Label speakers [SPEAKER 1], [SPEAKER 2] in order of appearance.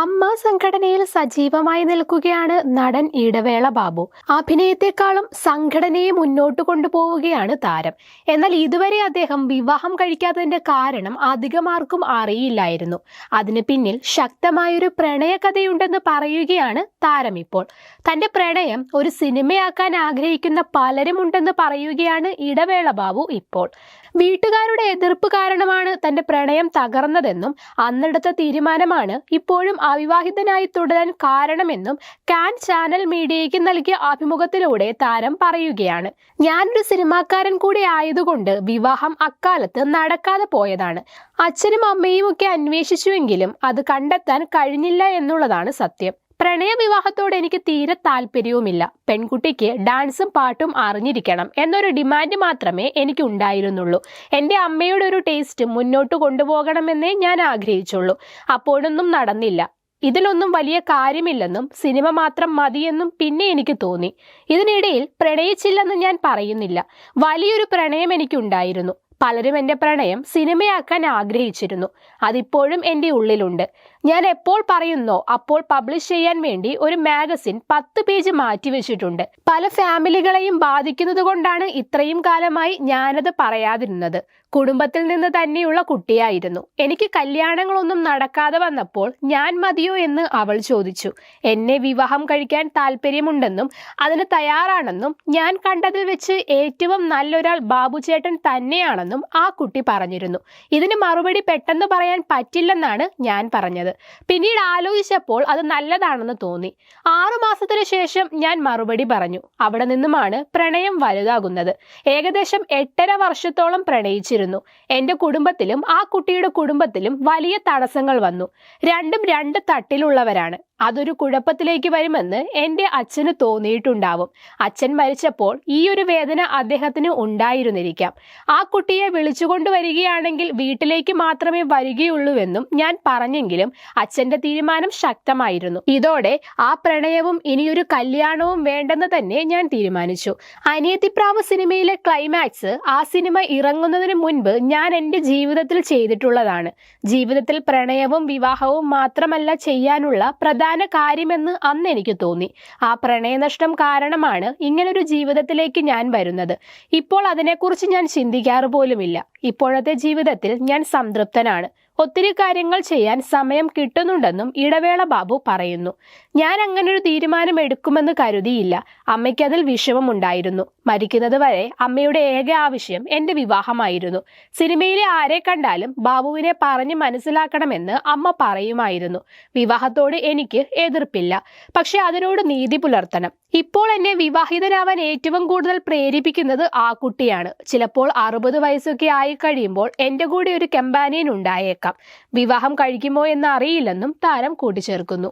[SPEAKER 1] അമ്മ സംഘടനയിൽ സജീവമായി നിൽക്കുകയാണ് നടൻ ഇടവേള ബാബു. അഭിനയത്തെക്കാളും സംഘടനയെ മുന്നോട്ട് കൊണ്ടുപോവുകയാണ് താരം. എന്നാൽ ഇതുവരെ അദ്ദേഹം വിവാഹം കഴിക്കാത്തതിന്റെ കാരണം അധികമാർക്കും അറിയില്ലായിരുന്നു. അതിന് പിന്നിൽ ശക്തമായൊരു പ്രണയകഥയുണ്ടെന്ന് പറയുകയാണ് താരം ഇപ്പോൾ. തന്റെ പ്രണയം ഒരു സിനിമയാക്കാൻ ആഗ്രഹിക്കുന്ന പലരുമുണ്ടെന്ന് പറയുകയാണ് ഇടവേള ബാബു ഇപ്പോൾ. വീട്ടുകാരുടെ എതിർപ്പ് കാരണമാണ് തന്റെ പ്രണയം തകർന്നതെന്നും അന്നെടുത്ത തീരുമാനമാണ് ഇപ്പോഴും അവിവാഹിതനായി തുടരാൻ കാരണമെന്നും കാൻ ചാനൽ മീഡിയയ്ക്ക് നൽകിയ അഭിമുഖത്തിലൂടെ താരം പറയുകയാണ്. ഞാനൊരു സിനിമാക്കാരൻ കൂടി ആയതുകൊണ്ട് വിവാഹം അക്കാലത്ത് നടക്കാതെ പോയതാണ്. അച്ഛനും അമ്മയും ഒക്കെ അന്വേഷിച്ചുവെങ്കിലും അത് കണ്ടെത്താൻ കഴിഞ്ഞില്ല എന്നുള്ളതാണ് സത്യം. പ്രണയ വിവാഹത്തോട് എനിക്ക് തീരെ താല്പര്യവുമില്ല. പെൺകുട്ടിക്ക് ഡാൻസും പാട്ടും അറിഞ്ഞിരിക്കണം എന്നൊരു ഡിമാൻഡ് മാത്രമേ എനിക്ക് ഉണ്ടായിരുന്നുള്ളൂ എന്റെ അമ്മയുടെ ഒരു ടേസ്റ്റ് മുന്നോട്ട് കൊണ്ടുപോകണമെന്നേ ഞാൻ ആഗ്രഹിച്ചുള്ളൂ. അപ്പോഴൊന്നും നടന്നില്ല. ഇതിലൊന്നും വലിയ കാര്യമില്ലെന്നും സിനിമ മാത്രം മതിയെന്നും പിന്നെ എനിക്ക് തോന്നി. ഇതിനിടയിൽ പ്രണയിച്ചില്ലെന്ന് ഞാൻ പറയുന്നില്ല. വലിയൊരു പ്രണയം എനിക്കുണ്ടായിരുന്നു. പലരും എന്റെ പ്രണയം സിനിമയാക്കാൻ ആഗ്രഹിച്ചിരുന്നു. അതിപ്പോഴും എന്റെ ഉള്ളിലുണ്ട്. ഞാൻ എപ്പോൾ പറയുന്നോ അപ്പോൾ പബ്ലിഷ് ചെയ്യാൻ വേണ്ടി ഒരു മാഗസിൻ പത്ത് പേജ് മാറ്റിവെച്ചിട്ടുണ്ട് പല ഫാമിലികളെയും ബാധിക്കുന്നത് കൊണ്ടാണ് ഇത്രയും കാലമായി ഞാനത് പറയാതിരുന്നത്. കുടുംബത്തിൽ നിന്ന് തന്നെയുള്ള കുട്ടിയായിരുന്നു. എനിക്ക് കല്യാണങ്ങളൊന്നും നടക്കാതെ വന്നപ്പോൾ ഞാൻ മതിയോ എന്ന് അവൾ ചോദിച്ചു. എന്നെ വിവാഹം കഴിക്കാൻ താല്പര്യമുണ്ടെന്നും അതിന് തയ്യാറാണെന്നും ഞാൻ കണ്ടതിൽ വെച്ച് ഏറ്റവും നല്ലൊരാൾ ബാബുചേട്ടൻ തന്നെയാണെന്നും ആ കുട്ടി പറഞ്ഞിരുന്നു. ഇതിന് മറുപടി പെട്ടെന്ന് പറയാൻ പറ്റില്ലെന്നാണ് ഞാൻ പറഞ്ഞത്. പിന്നീട് ആലോചിച്ചപ്പോൾ അത് നല്ലതാണെന്ന് തോന്നി. ആറുമാസത്തിനു ശേഷം ഞാൻ മറുപടി പറഞ്ഞു. അവിടെ നിന്നുമാണ് പ്രണയം വലുതാകുന്നത്. ഏകദേശം എട്ടര വർഷത്തോളം പ്രണയിച്ചിരുന്നു. എന്റെ കുടുംബത്തിലും ആ കുട്ടിയുടെ കുടുംബത്തിലും വലിയ തടസ്സങ്ങൾ വന്നു. രണ്ടും രണ്ട് തട്ടിലുള്ളവരാണ്. അതൊരു കുഴപ്പത്തിലേക്ക് വരുമെന്ന് എന്റെ അച്ഛന് തോന്നിയിട്ടുണ്ടാവും. അച്ഛൻ മരിച്ചപ്പോൾ ഈ ഒരു വേദന അദ്ദേഹത്തിന് ഉണ്ടായിരുന്നിരിക്കാം. ആ കുട്ടിയെ വിളിച്ചുകൊണ്ട് വരികയാണെങ്കിൽ വീട്ടിലേക്ക് മാത്രമേ വരികയുള്ളൂവെന്നും ഞാൻ പറഞ്ഞെങ്കിലും അച്ഛന്റെ തീരുമാനം ശക്തമായിരുന്നു. ഇതോടെ ആ പ്രണയവും ഇനിയൊരു കല്യാണവും വേണ്ടെന്ന് തന്നെ ഞാൻ തീരുമാനിച്ചു. അനിയത്തിപ്രാവ് സിനിമയിലെ ക്ലൈമാക്സ് ആ സിനിമ ഇറങ്ങുന്നതിന് മുൻപ് ഞാൻ എന്റെ ജീവിതത്തിൽ ചെയ്തിട്ടുള്ളതാണ്. ജീവിതത്തിൽ പ്രണയവും വിവാഹവും മാത്രമല്ല ചെയ്യാനുള്ള പ്രധാന കാര്യമെന്ന് അന്ന് എനിക്ക് തോന്നി. ആ പ്രണയനഷ്ടം കാരണമാണ് ഇങ്ങനൊരു ജീവിതത്തിലേക്ക് ഞാൻ വരുന്നത്. ഇപ്പോൾ അതിനെക്കുറിച്ച് ഞാൻ ചിന്തിക്കാറ് പോലുമില്ല. ഇപ്പോഴത്തെ ജീവിതത്തിൽ ഞാൻ സംതൃപ്തനാണ്. ഒത്തിരി കാര്യങ്ങൾ ചെയ്യാൻ സമയം കിട്ടുന്നുണ്ടെന്നും ഇടവേള ബാബു പറയുന്നു. ഞാൻ അങ്ങനൊരു തീരുമാനം എടുക്കുമെന്ന് കരുതിയില്ല. അമ്മയ്ക്കതിൽ വിഷമമുണ്ടായിരുന്നു. മരിക്കുന്നത് വരെ അമ്മയുടെ ഏക ആവശ്യം എന്റെ വിവാഹമായിരുന്നു. സിനിമയിലെ ആരെ കണ്ടാലും ബാബുവിനെ പറഞ്ഞ് മനസ്സിലാക്കണമെന്ന് അമ്മ പറയുമായിരുന്നു. വിവാഹത്തോട് എനിക്ക് എതിർപ്പില്ല. പക്ഷെ അതിനോട് നീതി പുലർത്തണം. ഇപ്പോൾ എന്നെ വിവാഹിതനാവാൻ ഏറ്റവും കൂടുതൽ പ്രേരിപ്പിക്കുന്നത് ആ കുട്ടിയാണ്. ചിലപ്പോൾ അറുപത് വയസ്സൊക്കെ ആയി കഴിയുമ്പോൾ എന്റെ കൂടെ ഒരു കമ്പാനിയൻ ഉണ്ടായേക്കാം വിവാഹം കഴിക്കുമോ എന്ന് അറിയില്ലെന്നും താരം കൂട്ടിച്ചേർക്കുന്നു.